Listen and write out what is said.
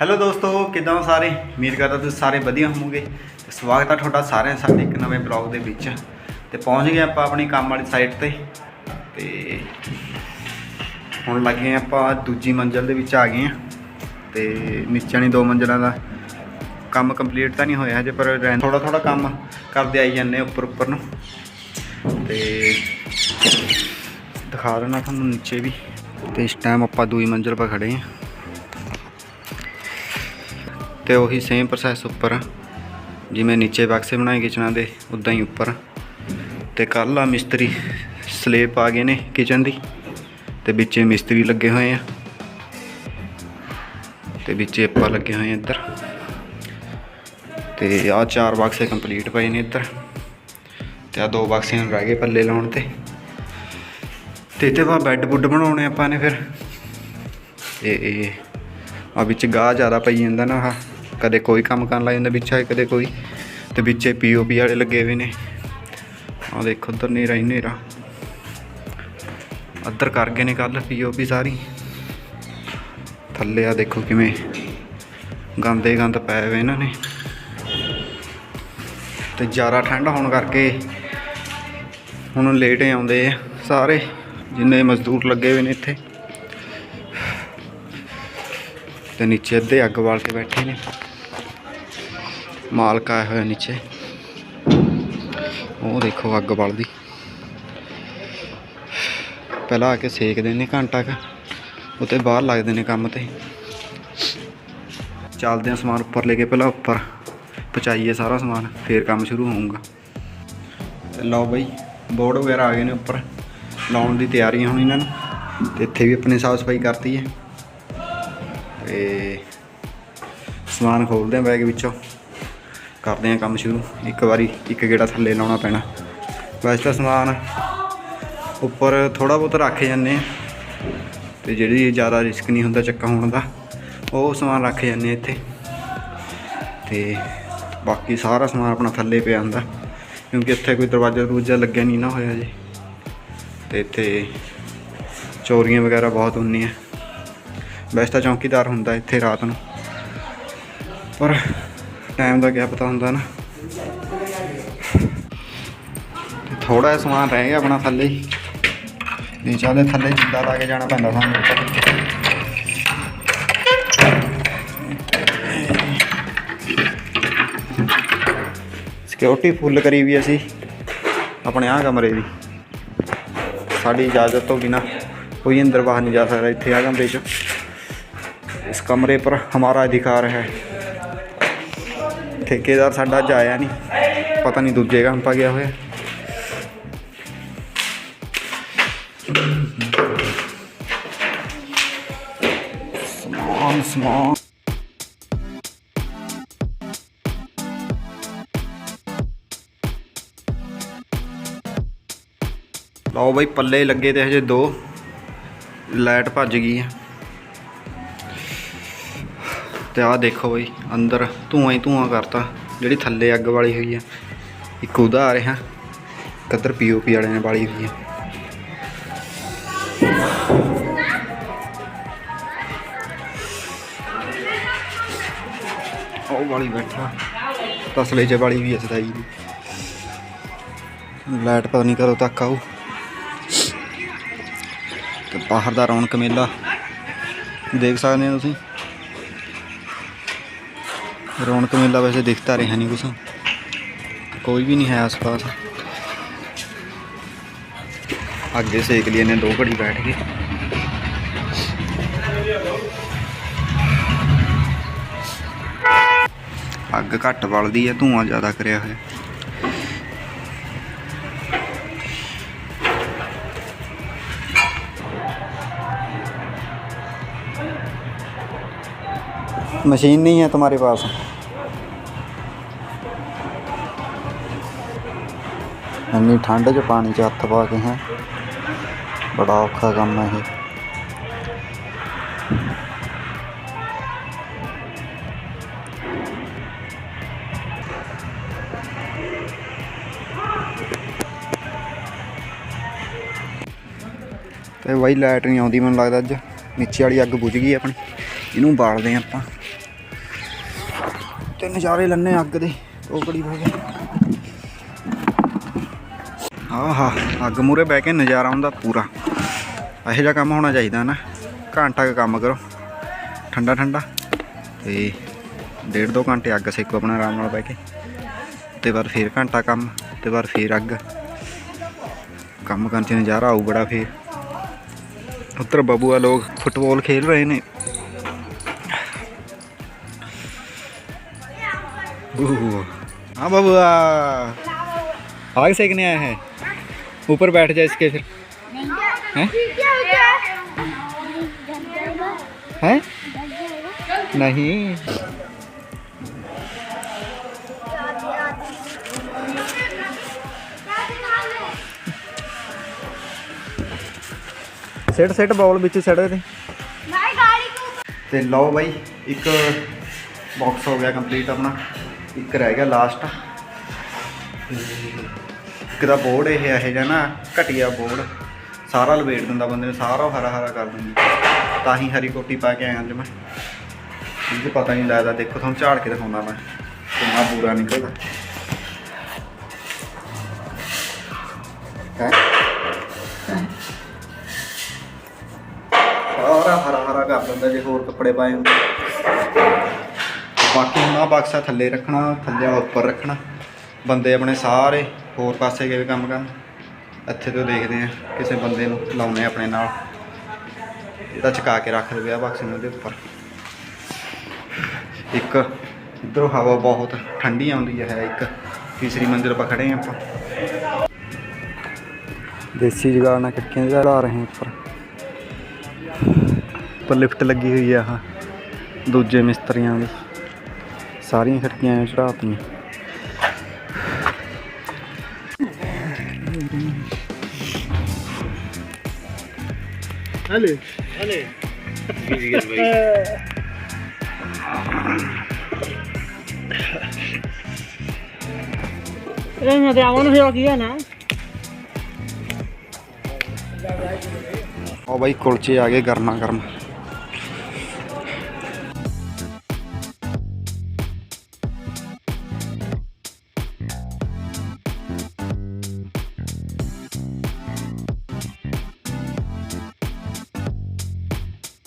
Hello ਦੋਸਤੋ, ਕਿਦਾਂ ਹੋ ਸਾਰੇ? ਉਮੀਦ ਕਰਦਾ ਤੁਸੀਂ ਸਾਰੇ ਵਧੀਆ ਹੋਵੋਗੇ। ਤੇ ਸਵਾਗਤ ਹੈ ਤੁਹਾਡਾ ਸਾਰਿਆਂ ਸਾਡੇ ਇੱਕ ਨਵੇਂ ਬਲੌਗ ਦੇ ਵਿੱਚ। ਤੇ ਪਹੁੰਚ ਗਏ ਆਪਾਂ ਆਪਣੀ ਕੰਮ ਵਾਲੀ ਸਾਈਟ ਤੇ। ਤੇ ਹੁਣ ਲੱਗੇ ਆਪਾਂ ਦੂਜੀ ਮੰਜ਼ਲ ਦੇ ਵਿੱਚ ਆ ਗਏ ਆ ਤੇ ਨੀਚੇ ਦੋ ਮੰਜ਼ਲਾਂ ਦਾ ਕੰਮ ਕੰਪਲੀਟ ਤਾਂ ਨਹੀਂ ਹੋਇਆ ਹਜੇ, ਪਰ ਥੋੜਾ ਥੋੜਾ ਕੰਮ ਕਰਦੇ ਆਈ ਜਾਂਦੇ ਉੱਪਰ ਉੱਪਰ ਨੂੰ। ਤੇ ਦਿਖਾ ਦੇਣਾ ਤੁਹਾਨੂੰ ਨੀਚੇ ਵੀ। ਤੇ ਇਸ ਟਾਈਮ ਆਪਾਂ ਦੂਜੀ ਮੰਜ਼ਲ 'ਤੇ ਖੜੇ ਹਾਂ। ਤੇ ਉਹੀ ਸੇਮ ਪ੍ਰੋਸੈਸ ਉੱਪਰ ਜਿਵੇਂ ਨੀਚੇ ਬਾਕਸੇ ਬਣਾਏ ਕਿਚਨਾਂ ਦੇ ਉਦਾਂ ਹੀ ਉੱਪਰ। ਤੇ ਕੱਲ੍ਹ ਆ ਮਿਸਤਰੀ ਸਲੇਪ ਆ ਗਏ ਨੇ ਕਿਚਨ ਦੀ, ਤੇ ਵਿੱਚੇ ਮਿਸਤਰੀ ਲੱਗੇ ਹੋਏ ਆ। ਤੇ ਵਿੱਚੇ ਆਪਾਂ ਲੱਗੇ ਹੋਏ ਆ ਇੱਧਰ। ਤੇ ਆ ਚਾਰ ਬਾਕਸੇ ਕੰਪਲੀਟ ਪਏ ਨੇ ਇੱਧਰ। ਤੇ ਆ ਦੋ ਬਕਸੇ ਹੁਣ ਰਹਿ ਗਏ ਪੱਲੇ ਲਾਉਣ ਤੇ। ਤੇ ਇੱਥੇ ਬਾ ਬੈੱਡ ਬੁੱਡ ਬਣਾਉਣੇ ਆਪਾਂ ਨੇ ਫਿਰ। ਤੇ ਆ ਵਿੱਚ ਗਾਹ ਜ਼ਿਆਦਾ ਪਈ ਜਾਂਦਾ ਨਾ ਆਹ। ਕਦੇ ਕੋਈ ਕੰਮ ਕਰਨ ਲੱਗ ਜਾਂਦਾ ਵਿੱਚ ਆ ਕਦੇ ਕੋਈ। ਤੇ ਵਿੱਚੇ ਪੀਓਪੀ ਵਾਲੇ ਲੱਗੇ ਹੋਏ ਨੇ। ਆ ਦੇਖੋ, ਉਧਰ ਨੇਰਾ ਹੀ ਨੇਰਾ। ਅੱਧਰ ਕਰ ਗਏ ਨੇ ਕੱਲ ਪੀਓਪੀ ਸਾਰੀ। ਥੱਲੇ ਆ ਦੇਖੋ ਕਿਵੇਂ ਗੰਦੇ ਗੰਦ ਪਏ ਹੋਏ ਇਹਨਾਂ ਨੇ। ਤੇ ਜ਼ਿਆਦਾ ਠੰਡ ਹੋਣ ਕਰਕੇ ਹੁਣ ਲੇਟ ਆਉਂਦੇ ਆ ਸਾਰੇ, ਜਿੰਨੇ ਮਜ਼ਦੂਰ ਲੱਗੇ ਹੋਏ ਨੇ ਇੱਥੇ। ਤੇ ਨੀਚੇ ਅੱਧੇ ਅੱਗ ਬਾਲ ਕੇ ਬੈਠੇ ਨੇ। ਮਾਲਕ ਆਇਆ ਹੋਇਆ ਨੀਚੇ। ਉਹ ਦੇਖੋ ਅੱਗ ਬਲਦੀ। ਪਹਿਲਾਂ ਆ ਕੇ ਸੇਕਦੇ ਨੇ ਘੰਟਾ ਕ, ਉਤੇ ਬਾਹਰ ਲੱਗਦੇ ਨੇ ਕੰਮ ਤੇ। ਚੱਲਦੇ ਆ ਸਮਾਨ ਉੱਪਰ ਲੈ ਕੇ, ਪਹਿਲਾਂ ਉੱਪਰ ਪਹੁੰਚਾਈਏ ਸਾਰਾ ਸਮਾਨ, ਫੇਰ ਕੰਮ ਸ਼ੁਰੂ ਹੋਊਗਾ। ਲਓ ਬਾਈ, ਬੋਰਡ ਵਗੈਰਾ ਆ ਗਏ ਨੇ ਉੱਪਰ। ਲਾਉਣ ਦੀ ਤਿਆਰੀ ਹੁਣ ਇਹਨਾਂ ਨੂੰ, ਤੇ ਇੱਥੇ ਵੀ ਆਪਣੀ ਸਾਫ਼ ਸਫ਼ਾਈ ਕਰਤੀ ਹੈ। ਤੇ ਸਮਾਨ ਖੋਲਦੇ ਆ ਬੈਗ ਵਿੱਚੋਂ। ਕਰਦੇ ਆ ਕੰਮ ਸ਼ੁਰੂ। ਇੱਕ ਵਾਰੀ ਇੱਕ ਗੇੜਾ ਥੱਲੇ ਲਾਉਣਾ ਪੈਣਾ। ਵੈਸੇ ਤਾਂ ਸਮਾਨ ਉੱਪਰ ਥੋੜਾ ਬਹੁਤ ਰੱਖ ਜਾਂਦੇ ਆ ਤੇ ਜਿਹੜੀ ਜ਼ਿਆਦਾ ਰਿਸਕ ਨਹੀਂ ਹੁੰਦਾ ਚੱਕਾ ਹੋਣ ਦਾ, ਉਹ ਸਮਾਨ ਰੱਖ ਜਾਂਦੇ ਇੱਥੇ। ਤੇ ਬਾਕੀ ਸਾਰਾ ਸਮਾਨ ਆਪਣਾ ਥੱਲੇ ਪਿਆ ਹੁੰਦਾ, ਕਿਉਂਕਿ ਇੱਥੇ ਕੋਈ ਦਰਵਾਜ਼ਾ ਦਰੂਜਾ ਲੱਗਿਆ ਨਹੀਂ ਨਾ ਹੋਇਆ ਜੀ ਤੇ ਇੱਥੇ ਚੋਰੀਆਂ ਵਗੈਰਾ ਬਹੁਤ ਹੁੰਦੀਆਂ। ਵੈਸੇ ਤਾਂ ਚੌਕੀਦਾਰ ਹੁੰਦਾ ਇੱਥੇ ਰਾਤ ਨੂੰ। ਪਰ ਟਾਈਮ ਦਾ ਗਿਆ ਪਤਾ ਹੁੰਦਾ ਨਾ। ਥੋੜਾ ਜਿਹਾ ਸਮਾਨ ਰਹਿ ਗਿਆ ਆਪਣਾ ਥੱਲੇ ਦੇ ਚਾਹਦੇ ਥੱਲੇ ਜਿੰਦਾ ਲਾ ਕੇ ਜਾਣਾ ਪੈਂਦਾ ਸਾਨੂੰ। ਸਿਕਿਉਰਿਟੀ ਫੁੱਲ ਕਰੀ ਵੀ ਅਸੀਂ। ਆਪਣੇ ਆਹ ਕਮਰੇ ਦੀ। ਸਾਡੀ ਇਜਾਜ਼ਤ ਤੋਂ ਬਿਨਾ ਕੋਈ ਅੰਦਰ ਬਾਹਰ ਨਹੀਂ ਜਾ ਸਕਦਾ। ਇੱਥੇ ਆ ਕਮਰੇ 'ਚ। ਇਸ ਕਮਰੇ ਪਰ ਹਮਾਰਾ ਅਧਿਕਾਰ ਹੈ। ਠੇਕੇਦਾਰ ਸਾਡਾ ਅੱਜ ਆਇਆ ਨਹੀਂ। ਪਤਾ ਨਹੀਂ ਦੂਜੇ ਕੰਮ ਪਾ ਗਿਆ ਹੋਇਆ। ਸਮਾਨ ਸਮਾਨ। ਲਓ ਬਈ, ਪੱਲੇ ਲੱਗੇ ਤੇ ਹਜੇ ਦੋ। ਲਾਈਟ ਭੱਜ ਗਈ ਹੈ ਤੇ ਆਹ ਦੇਖੋ ਬਈ, ਅੰਦਰ ਧੂਆਂ ਹੀ ਧੂਆਂ ਕਰਤਾ। ਜਿਹੜੀ ਥੱਲੇ ਅੱਗ ਵਾਲੀ ਹੋਈ ਹੈ ਇੱਕ ਉਹਦਾ ਆ। ਰਿਹਾ ਕਦਰ ਪੀਓਪੀ ਵਾਲੇ ਨੇ ਵਾਲੀ ਹੋਈ ਹੈ ਉਹ ਵਾਲੀ ਬੈਠਾ। ਤਸਲੇ 'ਚ ਵਾਲੀ ਵੀ ਹੈ ਸਦਾਈ ਦੀ। ਲਾਈਟ ਪਤਾ ਨਹੀਂ ਕਦੋਂ ਤੱਕ ਆਊ। ਤੇ ਬਾਹਰ ਦਾ ਰੌਣਕ ਮੇਲਾ। ਦੇਖ ਸਕਦੇ ਹੋ ਤੁਸੀਂ। ਰੌਣਕ ਮੇਲਾ ਵੈਸੇ ਦਿਖਤਾ ਰਿਹਾ ਨਹੀਂ ਕੁਛ। ਕੋਈ ਵੀ ਨਹੀਂ ਹੈ ਆਸ-ਪਾਸ। ਅੱਗੇ ਸੇਕ ਲਈ ਨੇ ਦੋ ਘੜੀ ਬੈਠ ਕੇ ਅੱਗ ਘੱਟ ਬਲਦੀ ਹੈ, ਧੂਆਂ ਜ਼ਿਆਦਾ ਕਰਿਆ ਹੋਇਆ। मशीन नहीं है तुम्हारे पास ਇੰਨੀ ਠੰਡ 'ਚ ਪਾਣੀ 'ਚ ਹੱਥ ਪਾ ਕੇ ਹੈ ਬੜਾ ਔਖਾ ਕੰਮ ਹੈ ਇਹ ਤੇ ਬਾਈ ਲਾਈਟ ਨਹੀਂ ਆਉਂਦੀ ਮੈਨੂੰ ਲੱਗਦਾ ਅੱਜ ਨੀਚੇ ਵਾਲੀ ਅੱਗ ਬੁਝ ਗਈ ਆਪਣੀ ਇਹਨੂੰ ਬਾਲਦੇ ਹਾਂ ਆਪਾਂ ਤੇ ਨਜ਼ਾਰੇ ਲੰਨੇ ਅੱਗ ਦੇ ਟੋਕੜੀ ਬਹਿ ਕੇ ਆਹਾ ਅੱਗ ਮੂਰੇ ਬਹਿ ਕੇ ਨਜ਼ਾਰਾ ਹੁੰਦਾ ਪੂਰਾ। ਇਹੋ ਜਿਹਾ ਕੰਮ ਹੋਣਾ ਚਾਹੀਦਾ ਨਾ, ਘੰਟਾ ਕੰਮ ਕਰੋ, ਠੰਡਾ ਠੰਡਾ। ਤੇ ਡੇਢ ਦੋ ਘੰਟੇ ਅੱਗ ਸੇਕੋ ਆਪਣਾ ਆਰਾਮ ਨਾਲ ਬਹਿ ਕੇ। ਤੇ ਬਾਅਦ ਫੇਰ ਘੰਟਾ ਕੰਮ, ਤੇ ਬਾਅਦ ਫੇਰ ਅੱਗ। ਕੰਮ ਕਰਨ ਚ ਨਜ਼ਾਰਾ ਆਊ ਬੜਾ ਫੇਰ। ਉੱਤਰ ਬਬੂਆ ਲੋਕ ਫੁੱਟਬਾਲ ਖੇਲ ਰਹੇ ਨੇ। ओह, हाँ बबुआ आग सेकने आए हैं ऊपर बैठ जाए इसके फिर हैं हैं नहीं ਸਿੱਟ ਸਿੱਟ ਬਾਲ ਵਿੱਚ ਸਿੱਟ ਦੇ ਤੇ ਲਓ ਬਾਈ ਇੱਕ ਬਾਕਸ ਹੋ ਗਿਆ ਕੰਪਲੀਟ ਆਪਣਾ ਇੱਕ ਰਹਿ ਗਿਆ ਲਾਸਟ ਇੱਕ ਦਾ ਬੋਰਡ ਇਹ ਇਹ ਜਿਹਾ ਨਾ, ਘਟੀਆ ਬੋਰਡ ਸਾਰਾ ਲਵੇਟ ਦਿੰਦਾ ਬੰਦੇ ਨੂੰ, ਸਾਰਾ ਹਰਾ ਹਰਾ ਕਰ ਦਿੰਦੀ। ਤਾਂ ਹੀ ਹਰੀ ਕੋਟੀ ਪਾ ਕੇ ਆਇਆ ਅੱਜ ਮੈਂ। ਇਹ ਪਤਾ ਨਹੀਂ ਲੱਗਦਾ, ਦੇਖੋ ਤੁਹਾਨੂੰ ਝਾੜ ਕੇ ਦਿਖਾਉਣਾ ਮੈਂ। ਕਿੰਨਾ ਬੁਰਾ ਨਿਕਲਦਾ। ਹੈ? ਸਾਰਾ ਹਰਾ ਹਰਾ ਕਰ ਦਿੰਦਾ ਜੇ ਹੋਰ ਕੱਪੜੇ ਪਾਏ ਹੁੰਦੇ। ਬਾਕੀ ਹੁਣ ਆਹ ਬਕਸਾ ਥੱਲੇ ਰੱਖਣਾ, ਥੱਲੇ ਵਾਲਾ ਉੱਪਰ ਰੱਖਣਾ। ਬੰਦੇ ਆਪਣੇ ਸਾਰੇ ਹੋਰ ਪਾਸੇ ਗਏ ਕੰਮ ਕਰਨ। ਇੱਥੇ ਤੋਂ ਦੇਖਦੇ ਆ ਕਿਸੇ ਬੰਦੇ ਨੂੰ ਲਾਉਨੇ ਆਪਣੇ ਨਾਲ। ਇਹਦਾ ਚਕਾ ਕੇ ਰੱਖ ਦੇਵੇ ਆ ਬਕਸੇ ਨੂੰ ਉਹਦੇ ਉੱਪਰ। ਇੱਕ, ਇੱਧਰੋਂ ਹਵਾ ਬਹੁਤ ਠੰਡੀ ਆਉਂਦੀ ਹੈ ਇੱਕ। ਤੀਸਰੀ ਮੰਜ਼ਿਲ 'ਤੇ ਖੜੇ ਹਾਂ ਆਪਾਂ। ਦੇਸੀ ਜੁਗਾੜ ਨਾਲ ਖਿੜਕੀਆਂ ਚੜਾ ਰਹੇ ਹਾਂ ਉੱਪਰ। ਉੱਪਰ ਲਿਫਟ ਲੱਗੀ ਹੋਈ ਆ ਆਹ। ਦੂਜੇ ਮਿਸਤਰੀਆਂ ਦੀ। ਸਾਰੀਆਂ ਖਿੜਕੀਆਂ ਚੜਾਤੀਆਂ ਹਲੇ ਹਲੇ ਇਹ ਮੈਂ ਤੇ ਆਉਣ ਫਿਰ ਕੀ ਹੈ ਨਾ ਉਹ ਬਾਈ ਕੁਲਚੇ ਆ ਗਏ ਗਰਮਾ ਗਰਮ